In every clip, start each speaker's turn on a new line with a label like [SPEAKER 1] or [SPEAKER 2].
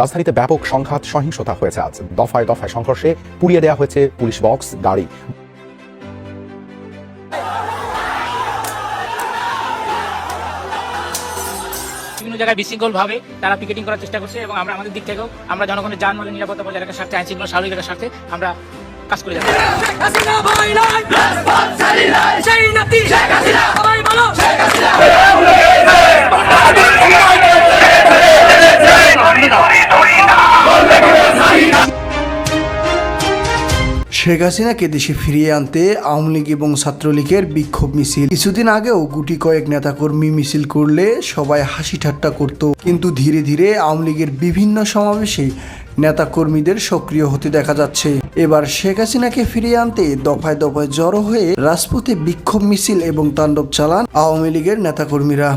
[SPEAKER 1] রাজধানীতে ব্যাপক সংঘাত সহিংসতা হয়েছে আজ। দফায় দফায় সংঘর্ষে পুড়িয়ে দেওয়া হয়েছে পুলিশ বক্স গাড়ি।
[SPEAKER 2] বিভিন্ন জায়গায় বিশৃঙ্খল ভাবে তারা পিকেটিং করার চেষ্টা করছে এবং আমরা আমাদের দিক থেকেও আমরা জনগণের যানবাহনের নিরাপত্তা বজায় রাখার স্বার্থে আইন শৃঙ্খলা স্বাভাবিক রাখার স্বার্থে আমরা কাজ করে যাচ্ছি।
[SPEAKER 3] শেখ হাসিনাকে দেশে ফিরিয়ে আনতে আওয়ামী লীগ এবং ছাত্রলীগের বিক্ষোভ মিছিল। কিছুদিন আগেও গুটি কয়েক নেতাকর্মী মিছিল করলে সবাই হাসি ঠাট্টা করত। কিন্তু ধীরে ধীরে আওয়ামী লীগের বিভিন্ন সমাবেশে নেতাকর্মীদের সক্রিয় হতে দেখা যাচ্ছে। এবার শেখ হাসিনাকে ফিরিয়ে আনতে দফায় দফায় জড়ো হয়ে রাজপথে বিক্ষোভ মিছিল এবং তাণ্ডব চালান আওয়ামী লীগের নেতাকর্মীরা।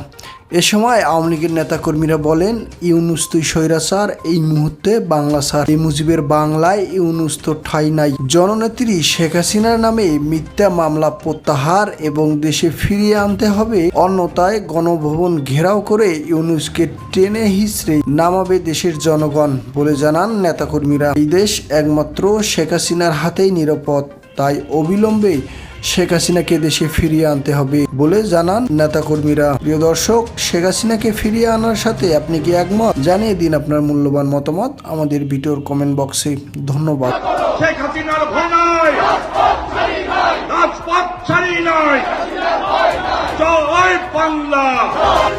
[SPEAKER 3] এ সময় আওয়ামী লীগের নেতাকর্মীরা বলেন, ইউনুস তুই স্বৈরাচার এই মুহূর্তে বাংলা স্যার এই মুজিবের বাংলায় ইউনুস তো ঠাই নাই। জননেত্রী শেখ হাসিনার নামে মিথ্যা মামলা প্রত্যাহার এবং দেশে ফিরিয়ে আনতে হবে। অন্যতায় গণভবন ঘেরাও করে ইউনুসকে টেনে হিসড়ে নামাবে দেশের জনগণ বলে জানান নেতাকর্মীরা। এই দেশ একমাত্র শেখ হাসিনার হাতেই নিরাপদ। তাই অবিলম্বে শেখ হাসিনাকে দেশে ফিরিয়ে আনতে হবে বলে জানান নেতাকর্মীরা। প্রিয় দর্শক, শেখ হাসিনাকে ফিরিয়ে আনার সাথে আপনি কি একমত? জানিয়ে দিন আপনার মূল্যবান মতামত আমাদের ভিডিওর কমেন্ট বক্সে। ধন্যবাদ।
[SPEAKER 4] বাংলা।